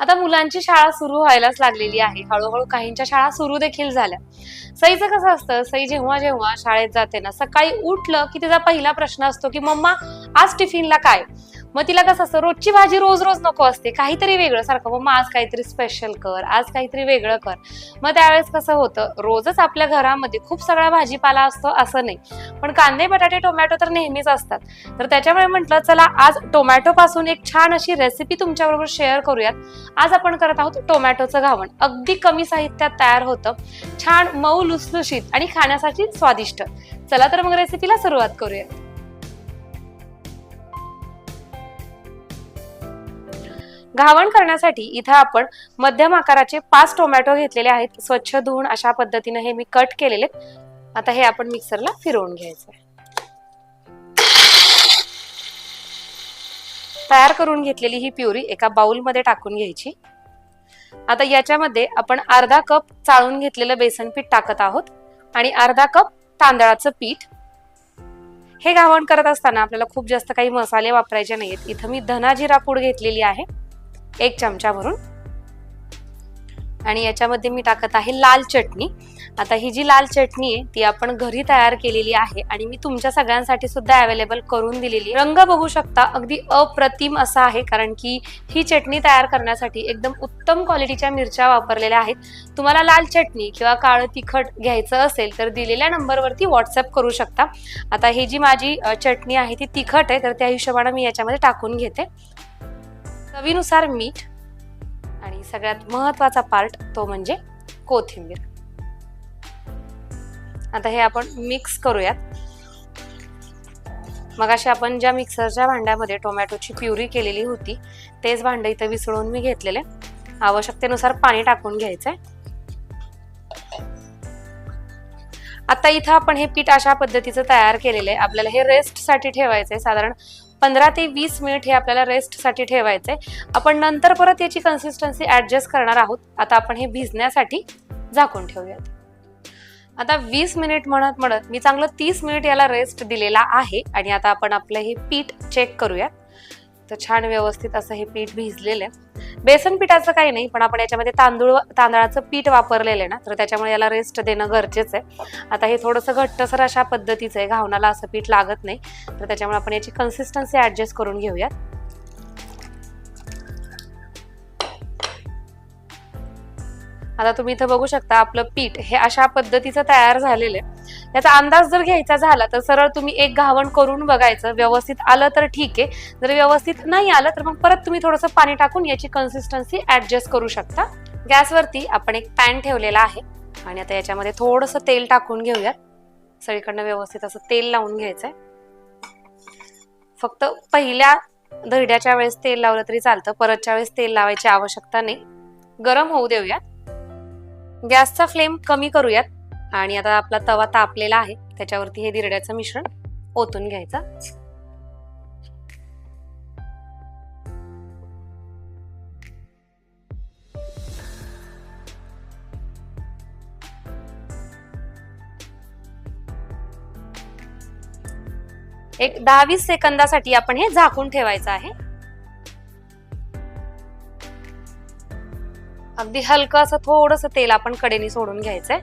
आता मुलांची शाळा सुरू व्हायलाच लागलेली आहे. हळूहळू काहींच्या शाळा सुरू देखील झाल्या. सईचं कसं असतं? सई जेव्हा जेव्हा शाळेत जाते ना सकाळी उठलं की तिचा पहिला प्रश्न असतो की मम्मा आज टिफिनला काय? मग तिला कसं असतं रोजची भाजी रोज रोज नको असते काहीतरी वेगळं सारखं. मग आज काहीतरी स्पेशल कर आज काहीतरी वेगळं कर. मग त्यावेळेस कसं होतं रोजच आपल्या घरामध्ये खूप सगळा भाजीपाला असतो असं नाही. पण कांदे बटाटे टोमॅटो तर नेहमीच असतात. तर त्याच्यामुळे म्हटलं चला आज टोमॅटो पासून एक छान अशी रेसिपी तुमच्याबरोबर शेअर करूयात. आज आपण करत आहोत टोमॅटोचं घावण. अगदी कमी साहित्यात तयार होतं. छान मऊ लुसलुशीत आणि खाण्यासाठी स्वादिष्ट. चला तर मग रेसिपीला सुरुवात करूया घावण करण्यासाठी इथं आपण मध्यम आकाराचे पाच टोमॅटो घेतलेले आहेत. स्वच्छ धुवून अशा पद्धतीने हे मी कट केलेले आता हे आपण मिक्सरला फिरवून घ्यायचं आहे तयार करून घेतलेली ही प्युरी एका बाउलमध्ये टाकून घ्यायची. आता याच्यामध्ये आपण अर्धा कप चाळून घेतलेलं बेसन पीठ टाकत आहोत. आणि अर्धा कप तांदळाचं पीठ. हे घावण करत असताना आपल्याला खूप जास्त काही मसाले वापरायचे नाहीत इथं मी धना जिरा पूड घेतलेली आहे. एक चमचा भरून आणि याच्यामध्ये मी टाकत आहे लाल चटणी. आता ही जी लाल चटणी आहे ती आपण घरी तयार केलेली आहे आणि मी तुमच्या सगळ्यांसाठी सुद्धा अवेलेबल करून दिलेली रंग बघू शकता अगदी अप्रतिम असा आहे कारण की ही चटणी तयार करण्यासाठी एकदम उत्तम क्वालिटीच्या मिरच्या वापरलेल्या आहेत. तुम्हाला लाल चटणी किंवा काळं तिखट घ्यायचं असेल तर दिलेल्या नंबरवरती व्हॉट्सअप करू शकता. आता ही जी माझी चटणी आहे ती तिखट आहे तर त्या हिशोबाने मी याच्यामध्ये टाकून घेते. चवीनुसार मीठ आणि सगळ्यात महत्त्वाचा पार्ट तो म्हणजे कोथिंबीर. आता हे आपण मिक्स करूयात. मग अशी आपण ज्या मिक्सरच्या भांड्यामध्ये टोमॅटोची प्युरी केलेली होती तेच भांडं इथं विसळून मी घेतलेले. आवश्यकतेनुसार पाणी टाकून घ्यायचंय. आता इथं आपण हे पीठ अशा पद्धतीचं तयार केलेलं आहे. आपल्याला हे रेस्टसाठी ठेवायचंय. साधारण पंधरा ते वीस मिनिट हे आपल्याला रेस्टसाठी ठेवायचंय. आपण नंतर परत याची कन्सिस्टन्सी ॲडजस्ट करणार आहोत. आता आपण हे भिजण्यासाठी झाकून ठेवूयात. आता वीस मिनिट म्हणत म्हणत मी चांगलं तीस मिनिट याला रेस्ट दिलेला आहे आणि आता आपण आपलं हे पीठ चेक करूयात. तर छान व्यवस्थित असं हे पीठ भिजलेलं आहे. बेसन पिठाचं काही नाही पण आपण याच्यामध्ये तांदूळ तांदळाचं पीठ वापरलेलं आहे ना तर त्याच्यामुळे याला रेस्ट देणं गरजेचं आहे. आता हे थोडंसं घट्टसर अशा पद्धतीचं आहे घावणाला असं पीठ लागत नाही. तर त्याच्यामुळे आपण याची कन्सिस्टन्सी ॲडजस्ट करून घेऊयात. आता तुम्ही इथं बघू शकता आपलं पीठ हे अशा पद्धतीचं तयार झालेलं आहे. याचा अंदाज जर घ्यायचा झाला तर सरळ तुम्ही एक घावण करून बघायचं व्यवस्थित आलं तर ठीक आहे. जर व्यवस्थित नाही आलं तर मग परत तुम्ही थोडंसं पाणी टाकून याची कन्सिस्टन्सी ॲडजस्ट करू शकता. गॅसवरती आपण एक पॅन ठेवलेला आहे आणि आता याच्यामध्ये थोडंसं तेल टाकून घेऊयात. सगळीकडनं व्यवस्थित असं तेल लावून घ्यायचंय. फक्त पहिल्या दरड्याच्या वेळेस तेल लावलं तरी चालतं परतच्या वेळेस तेल लावायची आवश्यकता नाही. गरम होऊ देऊयात. गॅसचा फ्लेम कमी करूयात. आणि आता आपला तवा तापलेला आहे. त्याच्यावरती हे दिरड्याचं मिश्रण ओतून घ्यायचं. एक दहा वीस सेकंदासाठी आपण हे झाकून ठेवायचं आहे. अगदी हलकं असं थोडस तेल आपण कडेने सोडून घ्यायचंय.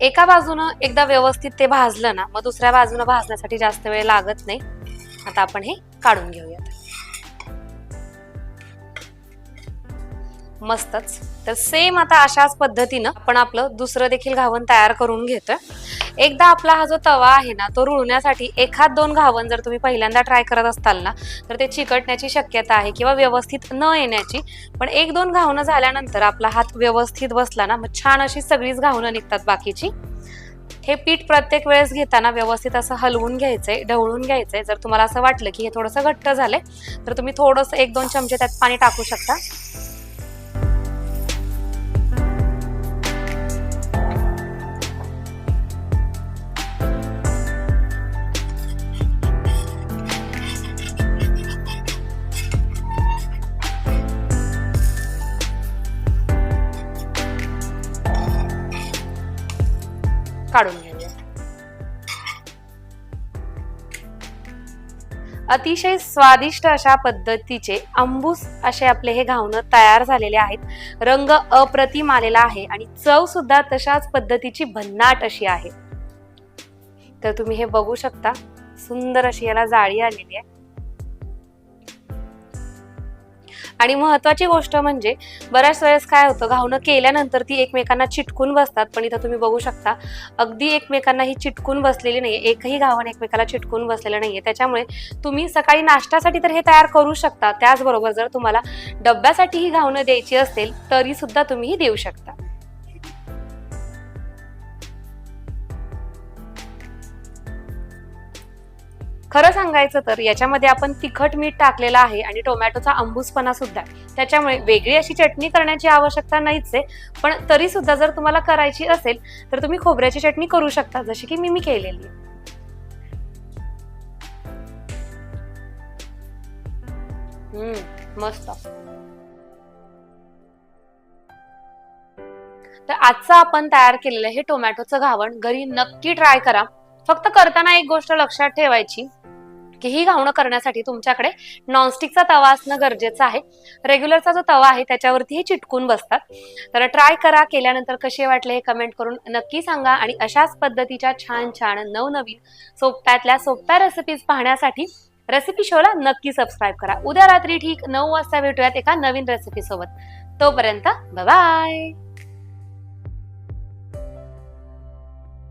एका बाजूनं एकदा व्यवस्थित ते भाजलं ना मग दुसऱ्या बाजूनं भाजण्यासाठी जास्त वेळ लागत नाही. आता आपण हे काढून घेऊयात. मस्तच. तर सेम आता अशाच पद्धतीनं आपण आपलं दुसरं देखील घावण तयार करून घेतोय. एकदा आपला हा जो तवा आहे ना तो रुळण्यासाठी एखाद दोन घावन जर तुम्ही पहिल्यांदा ट्राय करत असताल ना तर ते चिकटण्याची शक्यता आहे किंवा व्यवस्थित न येण्याची. पण एक दोन घावणं झाल्यानंतर आपला हात व्यवस्थित बसला ना मग छान अशी सगळीच घावणं निघतात बाकीची. हे पीठ प्रत्येक वेळेस घेताना व्यवस्थित असं हलवून घ्यायचंय ढवळून घ्यायचंय. जर तुम्हाला असं वाटलं की हे थोडंसं घट्ट झालंय तर तुम्ही थोडंसं एक दोन चमचे त्यात पाणी टाकू शकता. काढून घेऊया. अतिशय स्वादिष्ट अशा पद्धतीचे अंबूस असे आपले हे घावणं तयार झालेले आहेत. रंग अप्रतिम आलेला आहे आणि चव सुद्धा तशाच पद्धतीची भन्नाट अशी आहे. तर तुम्ही हे बघू शकता. सुंदर अशी याला जाळी आलेली आहे. आणि महत्वाची गोष्ट म्हणजे बऱ्याच वेळेस काय होतं घावणं केल्यानंतर ती एकमेकांना चिटकून बसतात. पण इथं तुम्ही बघू शकता अगदी एकमेकांना ही चिटकून बसलेली नाही एकही घावण एकमेकाला चिटकून बसलेलं नाहीये. त्याच्यामुळे तुम्ही सकाळी नाश्त्यासाठी तर हे तयार करू शकता. त्याचबरोबर जर तुम्हाला डब्यासाठी ही घावणं द्यायची असेल तरी सुद्धा तुम्ही ही देऊ शकता. खरं सांगायचं तर याच्यामध्ये आपण तिखट मीठ टाकलेलं आहे आणि टोमॅटोचा अंबूसपणा सुद्धा आहे. त्याच्यामुळे वेगळी अशी चटणी करण्याची आवश्यकता नाहीच आहे पण तरी सुद्धा जर तुम्हाला करायची असेल तर तुम्ही खोबऱ्याची चटणी करू शकता जशी की मी मी केलेली आहे. मस्त तर आजचं आपण तयार केलेलं हे टोमॅटोचं घावण घरी नक्की ट्राय करा फक्त करताना एक गोष्ट लक्षात ठेवायची की ही घावणं करण्यासाठी तुमच्याकडे नॉनस्टिकचा तवा असणं गरजेचं आहे. रेग्युलरचा जो तवा आहे त्याच्यावरतीही चिटकून बसतात. तर ट्राय करा केल्यानंतर कसे वाटले हे कमेंट करून नक्की सांगा आणि अशाच पद्धतीच्या छान छान नवनवीन सोप्यातल्या सोप्या रेसिपीज पाहण्यासाठी रेसिपी शोला नक्की सबस्क्राईब करा. उद्या रात्री ठीक नऊ वाजता भेटूयात एका नवीन रेसिपी सोबत. तोपर्यंत बाय